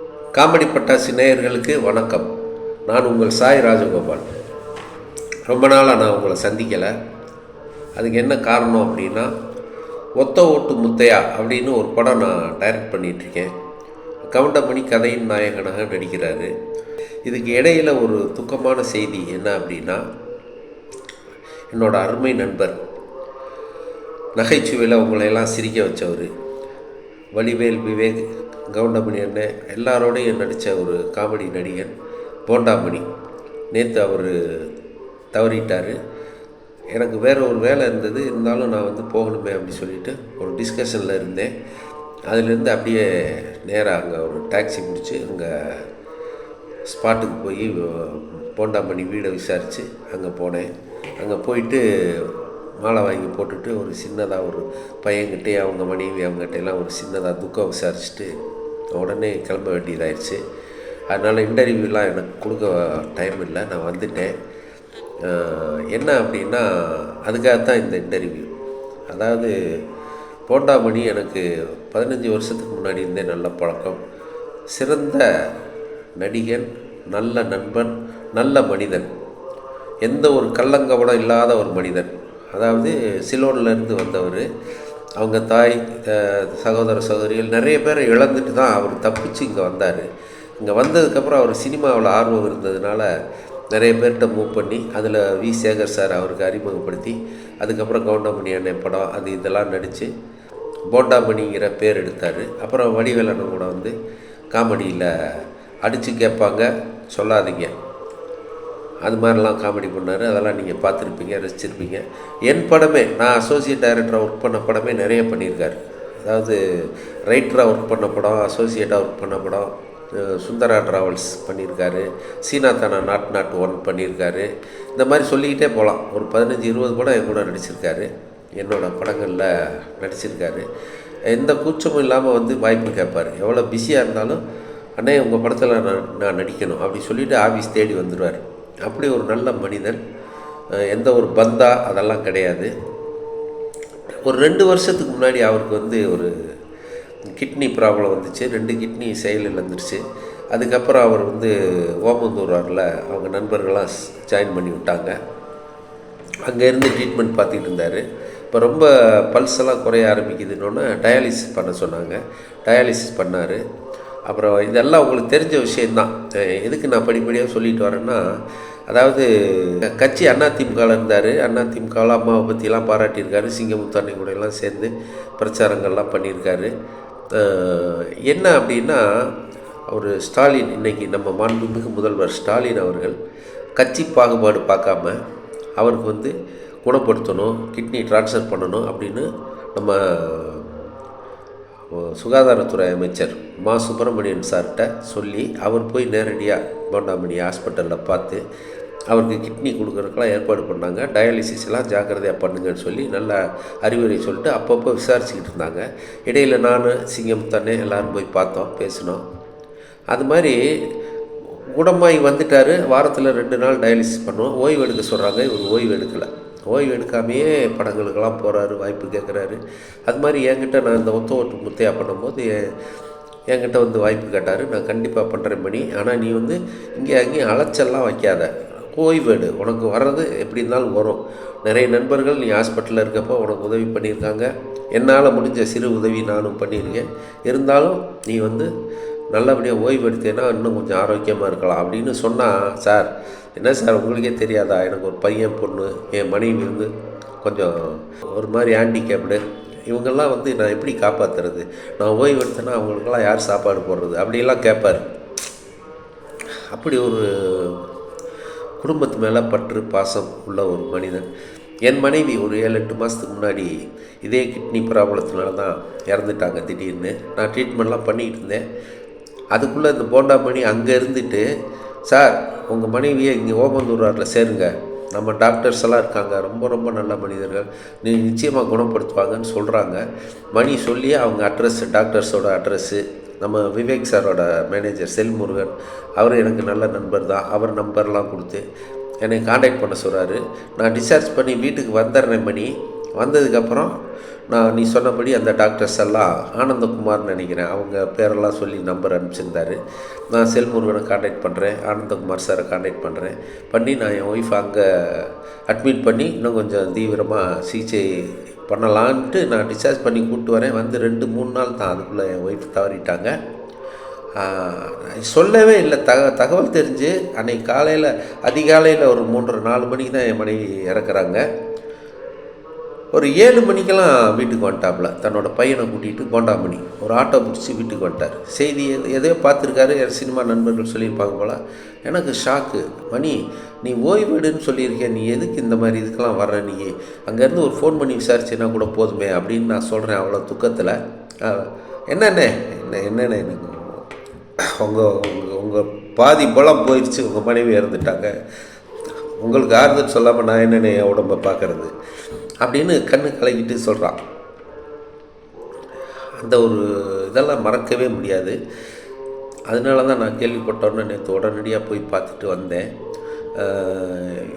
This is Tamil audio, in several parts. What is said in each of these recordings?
காமெடி பட்டாசி நேயர்களுக்கு வணக்கம். நான் உங்கள் சாய் ராஜகோபால். ரொம்ப நாளாக நான் உங்களை சந்திக்கலை. அதுக்கு என்ன காரணம் அப்படின்னா ஒத்த ஓட்டு முத்தையா அப்படின்னு ஒரு படம் நான் டைரக்ட் பண்ணிகிட்ருக்கேன் கவுண்டமணி கதையின் நாயகனாக நடிக்கிறாரு. இதுக்கு இடையில் ஒரு துக்கமான செய்தி என்ன அப்படின்னா என்னோடய அருமை நண்பர் நகைச்சுவையில் உங்களையெல்லாம் சிரிக்க வச்சவர் வடிவேல் விவேக் கவுண்டமணி அண்ணன் எல்லாரோடையும் நடித்த ஒரு காமெடி நடிகன் போண்டாமணி. நேற்று அவர் தவறிட்டார். எனக்கு வேறு ஒரு வேலை இருந்தது இருந்தாலும் நான் வந்து போகணுமே அப்படின்னு சொல்லிட்டு ஒரு டிஸ்கஷனில் இருந்தேன். அதுலேருந்து அப்படியே நேராக அங்கே ஒரு டாக்ஸி பிடிச்சி அங்கே ஸ்பாட்டுக்கு போய் போண்டாமணி வீடை விசாரித்து அங்கே போனேன். அங்கே போயிட்டு மாலை வாங்கி போட்டுட்டு ஒரு சின்னதாக ஒரு பையன்கிட்டே அவங்க மனைவி அவங்ககிட்ட எல்லாம் ஒரு சின்னதாக துக்கம் விசாரிச்சுட்டு உடனே கிளம்ப வேண்டியதாயிடுச்சு அதனால் இன்டர்வியூலாம் எனக்கு கொடுக்க டைம் இல்லை. நான் வந்துட்டேன். என்ன அப்படின்னா அதுக்காக தான் இந்த இன்டர்வியூ. அதாவது போண்டாமணி எனக்கு பதினஞ்சு வருஷத்துக்கு முன்னாடி இருந்தே நல்ல பழக்கம். சிறந்த நடிகன் நல்ல நண்பன் நல்ல மனிதன். எந்த ஒரு கள்ளங்கவடம் இல்லாத ஒரு மனிதன். அதாவது சிலோன்லேருந்து வந்தவர். அவங்க தாய் சகோதர சகோதரிகள் நிறைய பேரை இழந்துட்டு தான் அவர் தப்பிச்சு இங்கே வந்தார். இங்கே வந்ததுக்கப்புறம் அவர் சினிமாவில் ஆர்வம் இருந்ததுனால நிறைய பேர்கிட்ட மூவ் பண்ணி அதில் வி. சேகர் சார் அவருக்கு அறிமுகப்படுத்தி அதுக்கப்புறம் கவுண்டமணி அண்ணன் படம் அது இதெல்லாம் நடித்து போண்டாமணிங்கிற பேர் எடுத்தார். அப்புறம் வடிவேலனும் கூட வந்து காமெடியில் அடித்து கேட்பாங்க சொல்லாதீங்க. அது மாதிரிலாம் காமெடி பண்ணார். அதெல்லாம் நீங்கள் பார்த்துருப்பீங்க ரசிச்சிருப்பீங்க. என் படமே நான் அசோசியேட் டைரக்டராக ஒர்க் பண்ண படமே நிறைய பண்ணியிருக்காரு. அதாவது ரைட்டராக ஒர்க் பண்ண படம் அசோசியேட்டாக ஒர்க் பண்ண படம் சுந்தரா ட்ராவல்ஸ் பண்ணியிருக்காரு. சீனாத்தானா நாட் நாட் ஒன் பண்ணியிருக்காரு. இந்த மாதிரி சொல்லிக்கிட்டே போகலாம். ஒரு பதினஞ்சு இருபது படம் என் கூட நடிச்சிருக்காரு. என்னோடய படங்களில் நடிச்சிருக்காரு. எந்த கூச்சமும் இல்லாமல் வந்து வாய்ப்பு கேட்பார். எவ்வளோ பிஸியாக இருந்தாலும் அண்ணே உங்கள் படத்தில் நான் நான் நடிக்கணும். அப்படி சொல்லிவிட்டு ஆஃபீஸ் தேடி வந்துடுவார் அப்படி ஒரு நல்ல மனிதன் எந்த ஒரு பந்தா அதெல்லாம் கிடையாது. ஒரு ரெண்டு வருஷத்துக்கு முன்னாடி அவருக்கு வந்து ஒரு கிட்னி ப்ராப்ளம் வந்துச்சு. ரெண்டு கிட்னி செயல் இழந்துருச்சு அதுக்கப்புறம் அவர் வந்து ஓமந்தூராரில் அவங்க நண்பர்களாக ஜாயின் பண்ணி விட்டாங்க. அங்கேருந்து ட்ரீட்மெண்ட் பார்த்துட்டு இருந்தார். இப்போ ரொம்ப பல்ஸ் எல்லாம் குறைய ஆரம்பிக்குதுன்னொன்னே டயாலிசிஸ் பண்ண சொன்னாங்க. டயாலிசிஸ் பண்ணார். அப்புறம் இதெல்லாம் உங்களுக்கு தெரிஞ்ச விஷயந்தான் எதுக்கு நான் படிப்படியாக சொல்லிட்டு வரேன்னா அதாவது கட்சி அதிமுகவில் இருந்தார் அதிமுகவில் அம்மாவை பற்றிலாம் பாராட்டியிருக்காரு சிங்கமுத்தாண்டி கூட எல்லாம் சேர்ந்து பிரச்சாரங்கள்லாம் பண்ணியிருக்காரு. என்ன அப்படின்னா அவர் ஸ்டாலின் இன்றைக்கி நம்ம மாண்புமிகு முதல்வர் ஸ்டாலின் அவர்கள் கட்சி பாகுபாடு பார்க்காம அவருக்கு வந்து குணப்படுத்தணும் கிட்னி ட்ரான்ஸ்ஃபர் பண்ணணும் அப்படின்னு நம்ம சுகாதாரத்துறை அமைச்சர் மா. சுப்பிரமணியன் சார்கிட்ட சொல்லி அவர் போய் நேரடியாக போண்டாமணி ஹாஸ்பிட்டலில் பார்த்து அவருக்கு கிட்னி கொடுக்குறதுக்கெல்லாம் ஏற்பாடு பண்ணாங்க. டயாலிசிஸ்லாம் ஜாக்கிரதையாக பண்ணுங்கன்னு சொல்லி நல்ல அறிவுரை சொல்லிட்டு அப்பப்போ விசாரிச்சுக்கிட்டு இருந்தாங்க. இடையில் நான் சிங்கம் தானே எல்லோரும் போய் பார்த்தோம் பேசினோம். அது மாதிரி குணமாகி வந்துட்டார். வாரத்தில் ரெண்டு நாள் டயாலிசிஸ் பண்ணுவோம். ஓய்வு எடுக்க சொல்கிறாங்க இவர் ஓய்வு எடுக்கலை. ஓய்வு எடுக்காமையே படங்களுக்கெல்லாம் போகிறாரு வாய்ப்பு கேட்குறாரு அது மாதிரி என்கிட்ட நான் இந்த ஒத்த ஓட்டு முத்தையா பண்ணும்போது என் என்கிட்ட வந்து வாய்ப்பு கேட்டார். நான் கண்டிப்பாக பண்ணுறேன் பண்ணி ஆனால் நீ வந்து இங்கே அங்கேயும் அலைச்சல்லாம் வைக்காத. ஓய்வு எடு உனக்கு வர்றது எப்படி இருந்தாலும் வரும். நிறைய நண்பர்கள் நீ ஹாஸ்பிட்டலில் இருக்கப்போ உனக்கு உதவி பண்ணியிருக்காங்க. என்னால் முடிஞ்ச சிறு உதவி நானும் பண்ணியிருக்கேன். இருந்தாலும் நீ வந்து நல்லபடியாக ஓய்வு எடுத்தேன்னா இன்னும் கொஞ்சம் ஆரோக்கியமாக இருக்கலாம் அப்படின்னு சொன்னால் சார் என்ன சார் உங்களுக்கே தெரியாதா? எனக்கு ஒரு பையன் பொண்ணு என் மனைவி வந்து கொஞ்சம் ஒரு மாதிரி ஹேண்டிகேப்டு இவங்கெல்லாம் வந்து நான் எப்படி காப்பாற்றுறது நான் ஓய்வு எடுத்தேன்னா அவங்களுக்கெல்லாம் யார் சாப்பாடு போடுறது? அப்படிலாம் கேட்பார். அப்படி ஒரு குடும்பத்து மேலே பற்று பாசம் உள்ள ஒரு மனிதன். என் மனைவி ஒரு ஏழு எட்டு மாதத்துக்கு முன்னாடி இதே கிட்னி ப்ராப்ளத்தினால தான் இறந்துட்டாங்க திடீர்னு. நான் ட்ரீட்மெண்ட்லாம் பண்ணிக்கிட்டு இருந்தேன். அதுக்குள்ளே இந்த போண்டா பண்ணி அங்கே இருந்துட்டு சார் உங்கள் மனைவியை இங்கே ஓமந்தூராரில் சேருங்க. நம்ம டாக்டர்ஸ் எல்லாம் இருக்காங்க. ரொம்ப ரொம்ப நல்ல மனிதர்கள். நீ நிச்சயமாக குணப்படுத்துவாங்கன்னு சொல்கிறாங்க மணி சொல்லி அவங்க அட்ரஸ் டாக்டர்ஸோட அட்ரஸ்ஸு நம்ம விவேக் சாரோட மேனேஜர் செல்முருகன் அவர் எனக்கு நல்ல நண்பர் தான். அவர் நம்பர்லாம் கொடுத்து என்னை காண்டாக்ட் பண்ண சொல்கிறாரு நான் டிஸ்சார்ஜ் பண்ணி வீட்டுக்கு வந்துடுறேன் மணி. வந்ததுக்கப்புறம் நான் நீ சொன்னபடி அந்த டாக்டர்ஸ் எல்லாம் ஆனந்தகுமார்னு நினைக்கிறேன். அவங்க பேரெல்லாம் சொல்லி நம்பர் அனுப்பிச்சிருந்தாரு. நான் செல்முருகனை காண்டாக்ட் பண்ணுறேன் ஆனந்தகுமார் சாரை காண்டாக்ட் பண்ணுறேன் பண்ணி நான் என் ஒய்ஃப் அங்கே அட்மிட் பண்ணி இன்னும் கொஞ்சம் தீவிரமாக சிகிச்சை பண்ணலான்ட்டு நான் டிஸ்சார்ஜ் பண்ணி கூப்பிட்டு வரேன். வந்து ரெண்டு மூணு நாள் தான் அதுக்குள்ளே என் ஒய்ஃப் தவறிட்டாங்க. சொல்லவே இல்லை. தக தகவல் தெரிஞ்சு அன்றைக்கி காலையில் அதிகாலையில் ஒரு மூன்று நாலு மணிக்கு தான் என் மனைவி இறக்குறாங்க. ஒரு ஏழு மணிக்கெல்லாம் வீட்டுக்கு வந்துட்டாப்புல. தன்னோட பையனை கூட்டிகிட்டு கோண்டாமணி. ஒரு ஆட்டோ பிடிச்சி வீட்டுக்கு வந்துட்டார். செய்தி எது எதையோ பார்த்துருக்காரு. என் சினிமா நண்பர்கள் சொல்லியிருப்பாங்க போல். எனக்கு ஷாக்கு மணி நீ ஓய்வெடுன்னு சொல்லியிருக்கேன் நீ எதுக்கு இந்த மாதிரி இதுக்கெல்லாம் வர்ற நீ? அங்கேருந்து ஒரு ஃபோன் பண்ணி விசாரிச்சுன்னா கூட போதுமே அப்படின்னு நான் சொல்கிறேன் அவ்வளோ துக்கத்தில். என்னண்ணே? என்ன என்னண்ணே? எனக்கு உங்கள் உங்கள் உங்கள் பாதி பலம் போயிடுச்சு உங்கள் மனைவி இறந்துட்டாங்க. உங்களுக்கு ஆறுதல் சொல்லாமல் நான் என்னென்ன உடம்பை பார்க்கறது? அப்படின்னு கண்ணு கலக்கிட்டு சொல்கிறான் அந்த ஒரு இதெல்லாம் மறக்கவே முடியாது. அதனால தான் நான் கேள்விப்பட்டோன்னே நேற்று உடனடியாக போய் பார்த்துட்டு வந்தேன்.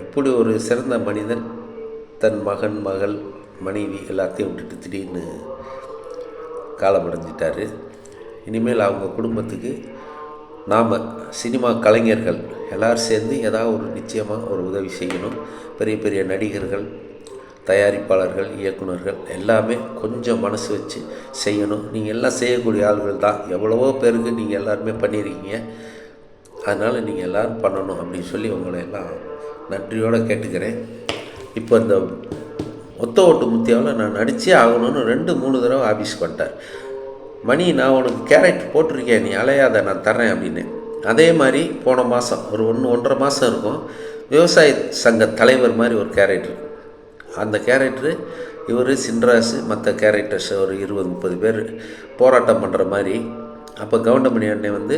இப்படி ஒரு சிறந்த மனிதன் தன் மகன் மகள் மனைவி எல்லாத்தையும் விட்டுட்டு திடீர்னு காலமடைஞ்சிட்டார் இனிமேல் அவங்க குடும்பத்துக்கு நாம் சினிமா கலைஞர்கள் எல்லோரும் சேர்ந்து ஏதாவது ஒரு நிச்சயமாக ஒரு உதவி செய்யணும். பெரிய பெரிய நடிகர்கள் தயாரிப்பாளர்கள் இயக்குனர்கள் எல்லாமே கொஞ்சம் மனசு வச்சு செய்யணும். நீங்கள் எல்லாம் செய்யக்கூடிய ஆள்கள் தான். எவ்வளவோ பேருக்கு நீங்கள் எல்லாருமே பண்ணியிருக்கீங்க. அதனால் நீங்கள் எல்லோரும் பண்ணணும் அப்படின்னு சொல்லி உங்களை எல்லாம் நன்றியோடு கேட்டுக்கிறேன். இப்போ இந்த ஒத்த ஓட்டு முத்தியாவில் நான் நடிச்சே ஆகணும்னு ரெண்டு மூணு தடவை ஆஃபீஸ்க்கு பண்ணிட்டேன் மணி நான் உனக்கு கேரட் போட்டிருக்கேன் நீ அலையாத நான் தர்றேன் அப்படின்னு. அதே மாதிரி போன மாதம் ஒரு ஒன்று ஒன்றரை மாதம் இருக்கும். விவசாய சங்க தலைவர் மாதிரி ஒரு கேரக்டர் அந்த கேரக்டரு இவர் சின்ராசு மற்ற கேரக்டர்ஸ் ஒரு இருபது முப்பது பேர் போராட்டம் பண்ணுற மாதிரி. அப்போ கவுண்டமணி அண்ணன் வந்து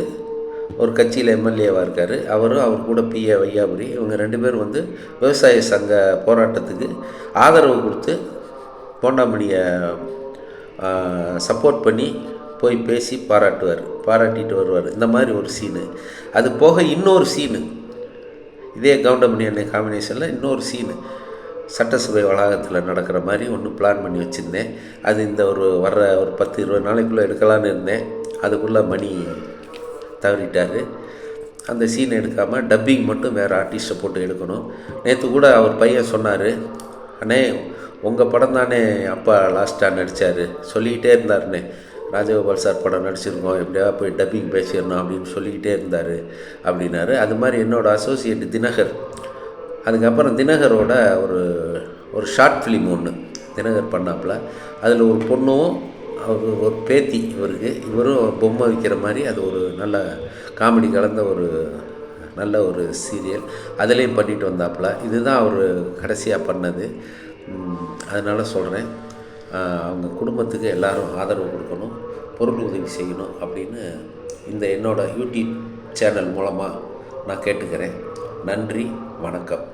ஒரு கட்சியில் எம்எல்ஏவாக இருக்கார். அவரும் அவர் கூட பிஏ வையாபுரி இவங்க ரெண்டு பேரும் வந்து விவசாய சங்க போராட்டத்துக்கு ஆதரவு கொடுத்து போண்டாமணியை சப்போர்ட் பண்ணி போய் பேசி பாராட்டுவார். பாராட்டிட்டு வருவார். இந்த மாதிரி ஒரு சீனு அது போக இன்னொரு சீனு இதே கவுண்டமணி அண்ணன் காம்பினேஷனில் இன்னொரு சீனு சட்டசபை வளாகத்தில் நடக்கிற மாதிரி ஒன்று பிளான் பண்ணி வச்சுருந்தேன். அது இந்த ஒரு வர்ற ஒரு பத்து இருபது நாளைக்குள்ளே எடுக்கலான்னு இருந்தேன். அதுக்குள்ளே மணி தவறிட்டார். அந்த சீன் எடுக்காமல் டப்பிங் மட்டும் வேறு ஆர்டிஸ்ட்டை போட்டு எடுக்கணும். நேற்று கூட அவர் பையன் சொன்னார் அண்ணே உங்கள் படம் தானே அப்பா லாஸ்ட்டாக நடித்தார் சொல்லிக்கிட்டே இருந்தாருண்ணே. ராஜகோபால் சார் படம் நடிச்சிருக்கோம் எப்படியா போய் டப்பிங் பேசிடணும் அப்படின்னு சொல்லிக்கிட்டே இருந்தார் அப்படின்னாரு. அது மாதிரி என்னோடய அசோசியேட் தினகர் அதுக்கப்புறம் தினகரோட ஒரு ஒரு ஷார்ட் ஃபிலிம் ஒன்று தினகர் பண்ணாப்புல. அதில் ஒரு பொண்ணும் அவர் ஒரு பேத்தி இவருக்கு. இவரும் பொம்மை விற்கிற மாதிரி அது ஒரு நல்ல காமெடி கலந்த ஒரு நல்ல ஒரு சீரியல் அதுலேயும் பண்ணிட்டு வந்தாப்புல. இதுதான் அவர் கடைசியாக பண்ணது. அதனால் சொல்கிறேன் அவங்க குடும்பத்துக்கு எல்லோரும் ஆதரவு கொடுக்கணும் பொருள் உதவி செய்யணும் அப்படின்னு இந்த என்னோடய யூடியூப் சேனல் மூலமாக நான் கேட்டுக்கிறேன். நன்றி வணக்கம்.